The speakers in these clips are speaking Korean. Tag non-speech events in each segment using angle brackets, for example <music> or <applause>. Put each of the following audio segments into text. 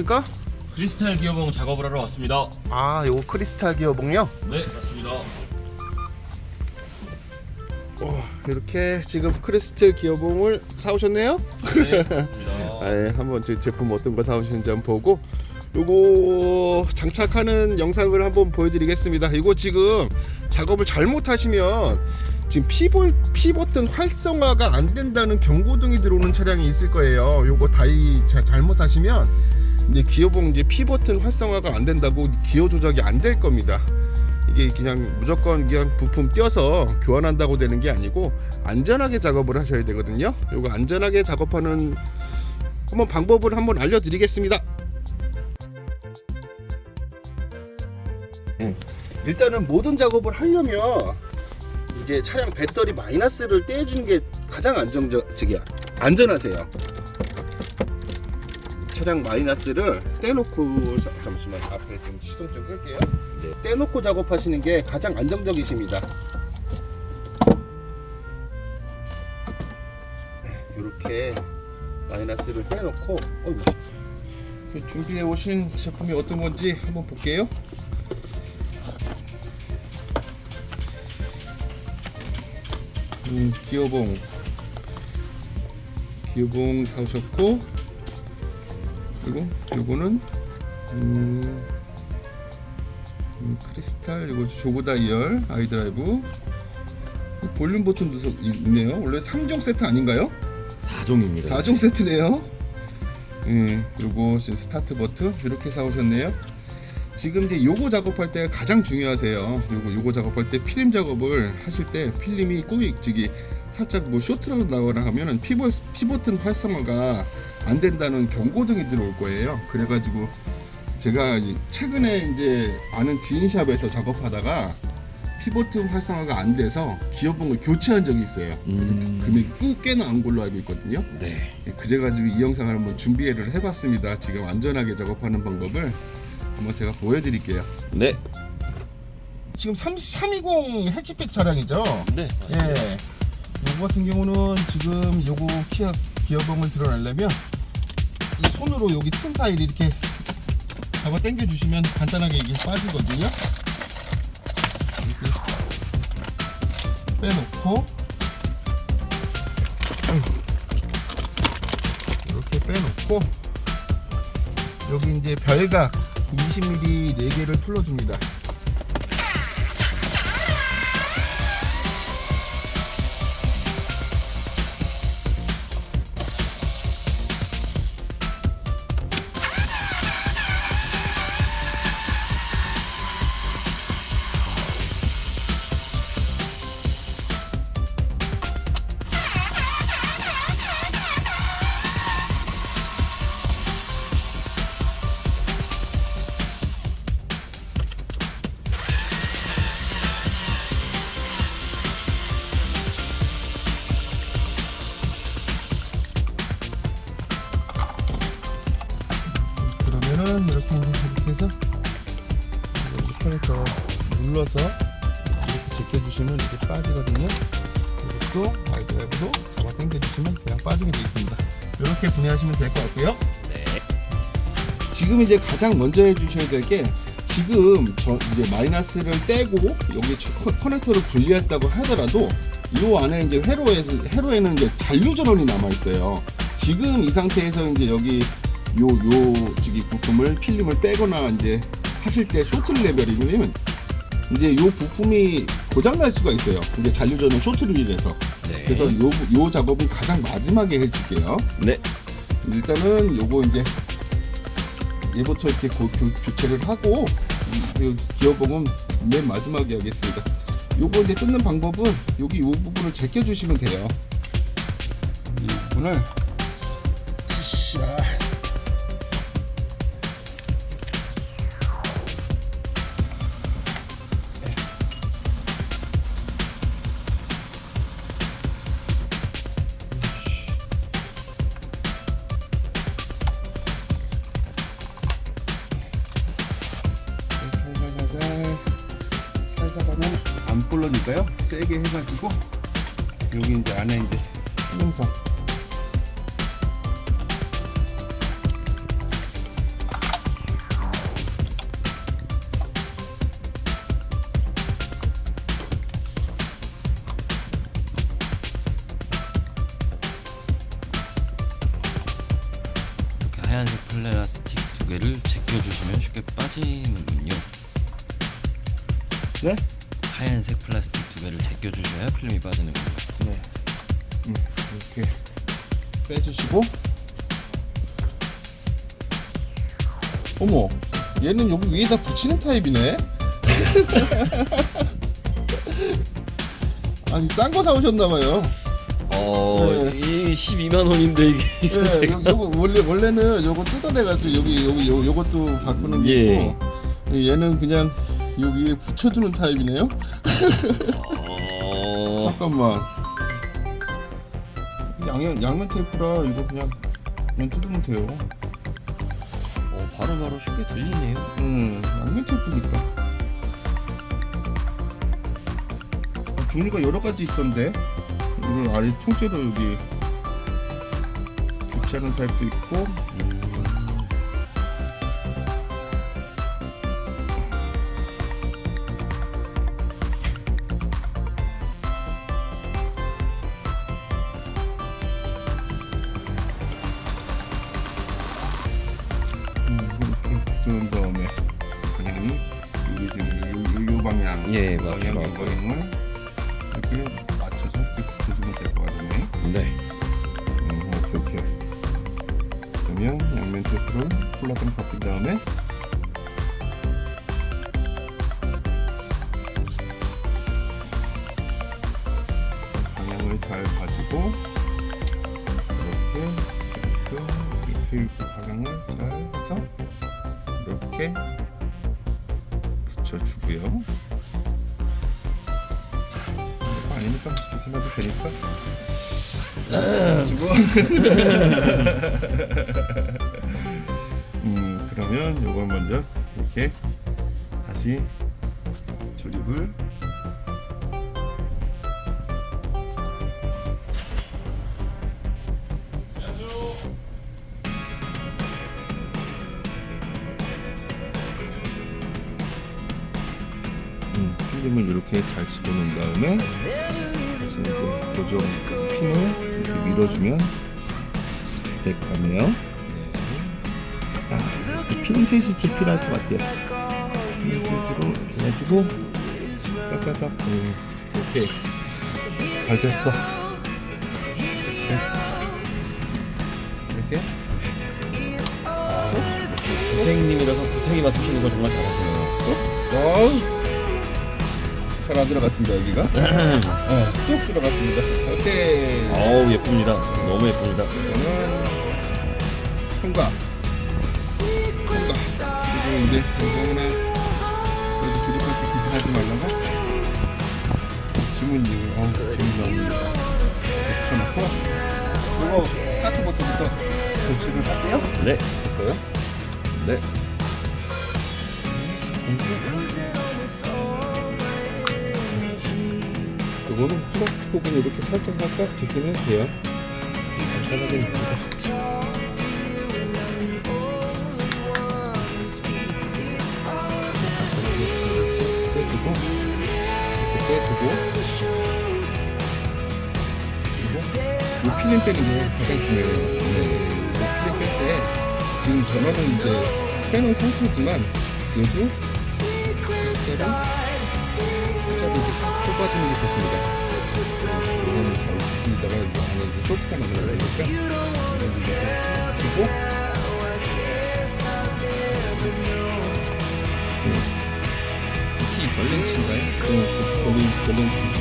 하십니까? 크리스탈 기어봉 작업을 하러 왔습니다. 아, 요거 크리스탈 기어봉요. 네, 맞습니다. 어, 이렇게 지금 크리스탈 기어봉을 사오셨네요. 네, 맞습니다. <laughs> 아, 예, 한번 제 제품 어떤 거 사오셨는지 한번 보고 요거 장착하는 영상을 한번 보여드리겠습니다. 이거 지금 작업을 잘못하시면 지금 피볼 피 버튼 활성화가 안 된다는 경고등이 들어오는 차량이 있을 거예요. 요거 다이 자, 잘못하시면 이제 기어봉 이제 피 버튼 활성화가 안 된다고 기어 조작이 안 될 겁니다. 이게 그냥 무조건 그냥 부품 띄어서 교환한다고 되는 게 아니고 안전하게 작업을 하셔야 되거든요. 요거 안전하게 작업하는 한번 방법을 한번 알려드리겠습니다. 음, 일단은 모든 작업을 하려면 이제 차량 배터리 마이너스를 떼주는 게 가장 안정적 저기야 안전하세요. 차량 마이너스를 떼놓고 자, 잠시만 앞에 좀 시동 좀 끌게요. 네. 떼놓고 작업하시는 게 가장 안정적이십니다. 이렇게 마이너스를 떼놓고 그 준비해 오신 제품이 어떤 건지 한번 볼게요. 음, 기어봉 기어봉 사오셨고 그리고 요거는 음, 음, 크리스탈 이거 조고 다이얼 아이드라이브 볼륨 버튼도 서- 있네요. 원래 3종 세트 아닌가요? 4종입니다. 4종 세트네요. 예, 요거 이제 스타트 버튼 이렇게 사오셨네요. 지금 이제 요거 작업할 때 가장 중요하세요. 요거 요거 작업할 때 필름 작업을 하실 때 필름이 꾸이 저기 살짝 뭐 쇼트라도 나거나 하면은 피버 피버튼 활성화가 안 된다는 경고등이 들어올 거예요. 그래가지고 제가 최근에 이제 아는 지인샵에서 작업하다가 피버튼 활성화가 안 돼서 기어봉을 교체한 적이 있어요. 그래서 음. 금액이 꽤- 꽤 나온 걸로 알고 있거든요. 네. 예, 그래가지고 이 영상을 한번 준비를 해봤습니다. 지금 안전하게 작업하는 방법을 한번 제가 보여드릴게요. 네. 지금 3, 320 해치백 차량이죠? 네. 예. 요거 같은 경우는 지금 요거 기어, 기어봉을 드러내려면 이 손으로 여기 틈 사이를 이렇게 잡아 당겨 주시면 간단하게 이게 빠지거든요. 이렇게 빼놓고 이렇게 빼놓고 여기 이제 별각 20mm 4개를 풀어줍니다. 눌러서 이렇게 제껴주시면 이렇게 빠지거든요. 이것도 아이드랩으로 잡아 당겨주시면 그냥 빠지게 되어 있습니다. 이렇게 분해하시면 될 것 같고요. 네. 지금 이제 가장 먼저 해주셔야 될 게 지금 저 이제 마이너스를 떼고 여기 커- 커넥터를 분리했다고 하더라도 이 안에 이제 회로에서 회로에는 이제 잔류 전원이 남아 있어요. 지금 이 상태에서 이제 여기 요 요 저기 부품을 필름을 빼거나 이제 하실 때 쇼트 레벨이면 이제 요 부품이 고장 날 수가 있어요. 이게 잔류 전원 쇼트를 인해서. 네. 그래서 요 요 작업은 가장 마지막에 해줄게요. 네. 일단은 요거 이제 얘부터 이렇게 고, 교, 교체를 하고 기어봉은 맨 마지막에 하겠습니다. 요거 이제 뜯는 방법은 여기 요 부분을 제껴주시면 돼요. 이 부분을 으쌰. 안 불러니까요. 세게 해가지고 여기 이제 안에 이제 필름선 플라스틱 두 개를 제껴주셔야 필름이 빠지는군요. 네. 음, 이렇게 빼주시고. 어머, 얘는 여기 위에다 붙이는 타입이네. <laughs> 아니 싼 거 사오셨나봐요. 어, 네. 이 12만 원인데 이게 이 네, 상태가. 요, 요거 원래 원래는 요거 뜯어내가지고 여기 여기 요, 요것도 바꾸는 게 예. 있고 얘는 그냥 여기에 붙여주는 타입이네요. 어, 잠깐만. 양면 양면 테이프라 이거 그냥 그냥 뜯으면 돼요. 어, 바로바로 쉽게 들리네요. 음, 양면 테이프니까. 아, 종류가 여러 가지 있던데. 이건 아래 통째로 여기 교체하는 타입도 있고. 음, 음, 예, 맞추라고. 방향을 이렇게 맞춰서 이렇게 붙여주면 될 것 같네. 네. 음, 오케이 오케이. 그러면 양면 테이프를 콜라당 바뀐 다음에 방향을 잘 봐주고 이렇게 이렇게 이렇게 이렇게 방향을 잘 해서 이렇게 붙여주고요. 아니니까? 기술해도 되니까. 가지고. <laughs> 음 그러면 요걸 먼저 이렇게 다시 조립을. 음, 필름을 이렇게 잘 집어넣은 다음에 이제 고정 핀을 이렇게 밀어주면 될 거네요. 아, 핀셋이 좀 필요할 것 같아요. 핀셋으로 해가지고 딱딱딱 음, 오케이 잘 됐어. 이렇게 선생님이라서 구탱이 맞추시는 걸 정말 잘하시네요. 와우 잘 안 들어갔습니다 여기가. 어, 쑥 들어갔습니다. 오케이. 어우 예쁩니다. 너무 예쁩니다. 이거는 통과. 통과. 그리고 이제 이번에 그래도 조립할 때 기술하지 말라고 주문이 어우 재밌나옵니다. 붙여놓고 이거 스타트 버튼부터 조치를 할게요. 네. 볼까요? 네. 그거는 플라스틱 부분 이렇게 살짝 살짝 제끼면 돼요. 간단하게 입니다. 빼주고 빼주고 그리고 이 필름 빼는 게 가장 중요해요. 네. 이 필름 뺄 때 지금 전원은 이제 빼놓은 상태지만 그래도 실제로 싹 뽑아주는 게 좋습니다. 왜냐면 잘 이거 안에 쇼트가 나면 안 되니까. 그리고? 특히 벌렌치인가요? 그 걸린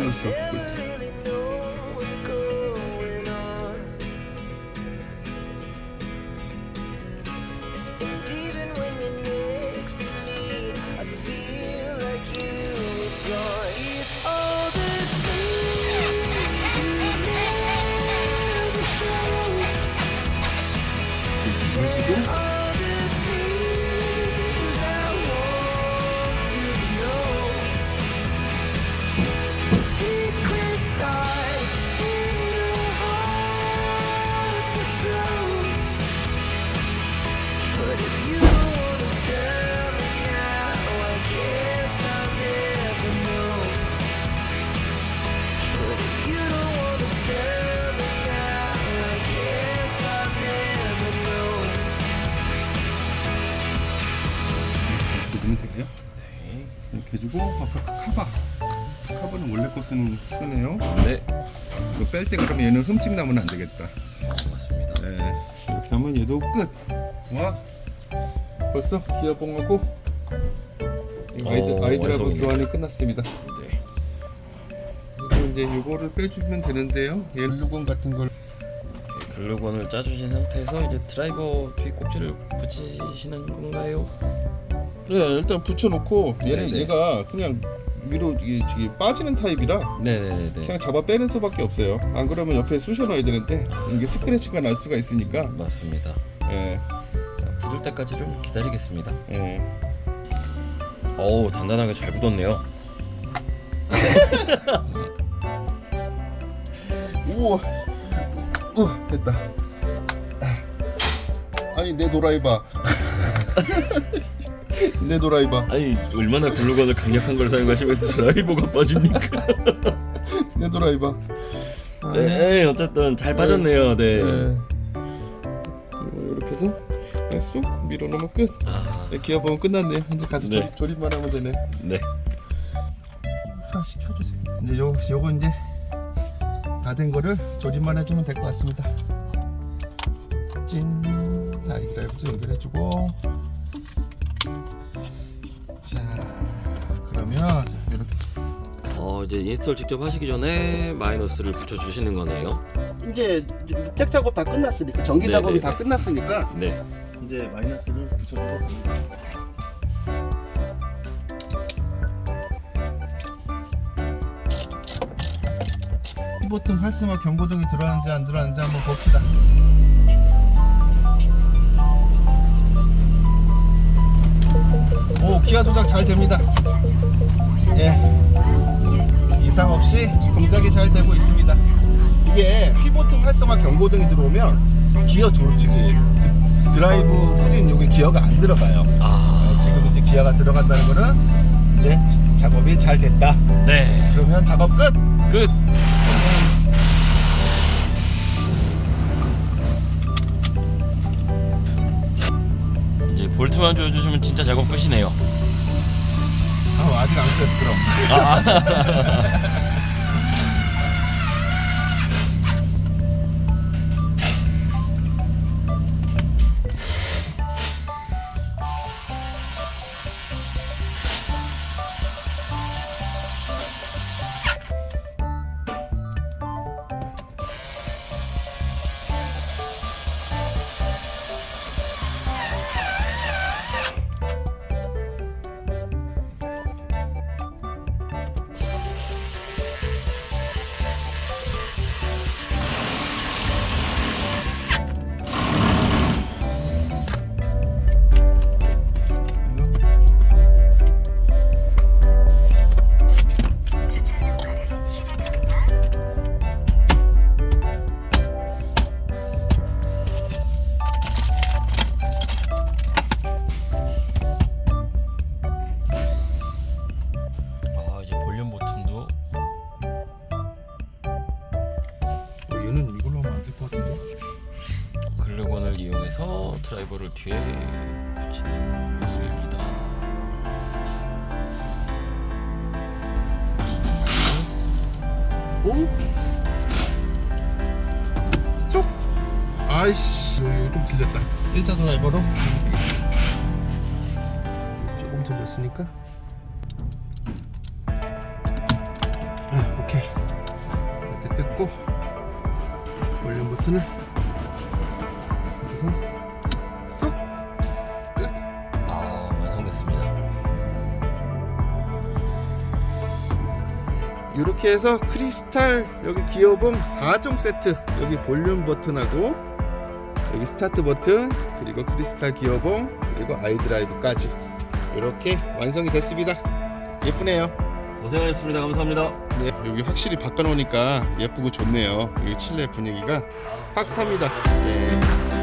걸린 중. really know 원래 거 쓰는 쓰네요 네. 이거 뺄 때 그러면 얘는 흠집 나면 안 되겠다 어, 맞습니다. 네, 이렇게 하면 얘도 끝 와, 벌써 기어봉 하고 아이들, 어, 아이들하고 완성이네. 교환이 끝났습니다 네. 그리고 이제 요거를 빼주면 되는데요 옐루건 같은 걸 이렇게 글루건을 짜주신 상태에서 이제 드라이버 뒤 꼭지를 붙이시는 건가요? 네, 일단 붙여놓고 얘는 네네. 얘가 그냥 위로 이게, 이게 빠지는 타입이라 네네네. 그냥 잡아 빼는 수밖에 없어요. 안 그러면 옆에 쑤셔 넣어야 되는데 이게 스크래치가 날 수가 있으니까 맞습니다. 예, 자, 굳을 때까지 좀 기다리겠습니다. 예. 어우 단단하게 잘 굳었네요. <laughs> 우와, 어 됐다. 아. 아니 내 도라이바, <laughs> 내 도라이바, 아니 얼마나 글루건을 강력한 걸 사용하시면 <laughs> 드라이버가 빠집니까? <laughs> 내 도라이바. 아, 네, 어쨌든 잘 빠졌네요. 네. 예. 이거 이렇게 해서 그냥 쏙 밀어넣으면 끝. 아, 네, 기어보면 끝났네요. 이제 가서 네. 조립, 조립만 하면 되네. 네. 자 시켜주세요. 이제 요 요거 이제 다 된 거를 조립만 해주면 될 것 같습니다. 찐 아이드라이브도 연결해주고 그러면 이렇게 어 이제 인스톨 직접 하시기 전에 마이너스를 붙여 주시는 거네요. 이제 tek 작업 다 끝났으니까 전기 네, 작업이 네, 다 네. 끝났으니까 네. 이제 마이너스를 갑니다. 이 버튼 활성화 경고등이 들어왔는지 안 들어왔는지 한번 봅시다. 오 기아 조작 잘 됩니다. 예. 이상 없이 동작이 잘 되고 있습니다. 이게 피버튼 활성화 경고등이 들어오면 기어 조치기 드라이브 후진 여기 기어가 안 들어가요. 아, 어, 지금 이제 기어가 들어간다는 거는 이제 작업이 잘 됐다. 네. 그러면 작업 끝. 끝. 이제 볼트만 조여주시면 진짜 작업 끝이네요. 아, 아직 안 끝. 그럼. 드라이버를 뒤에 붙이는 모습입니다. 오? 스톱. 아이씨, 좀 틀렸다. 일자 드라이버로. 조금 틀렸으니까. 아, 오케이. 이렇게 뜯고 볼륨 버튼을 이렇게 해서 크리스탈 여기 기어봉 4종 세트 여기 볼륨 버튼하고 여기 스타트 버튼 그리고 크리스탈 기어봉 그리고 아이드라이브까지 이렇게 완성이 됐습니다 예쁘네요 고생하셨습니다. 감사합니다. 네, 여기 확실히 바꿔놓으니까 예쁘고 좋네요 여기 칠레 분위기가 확 삽니다 예.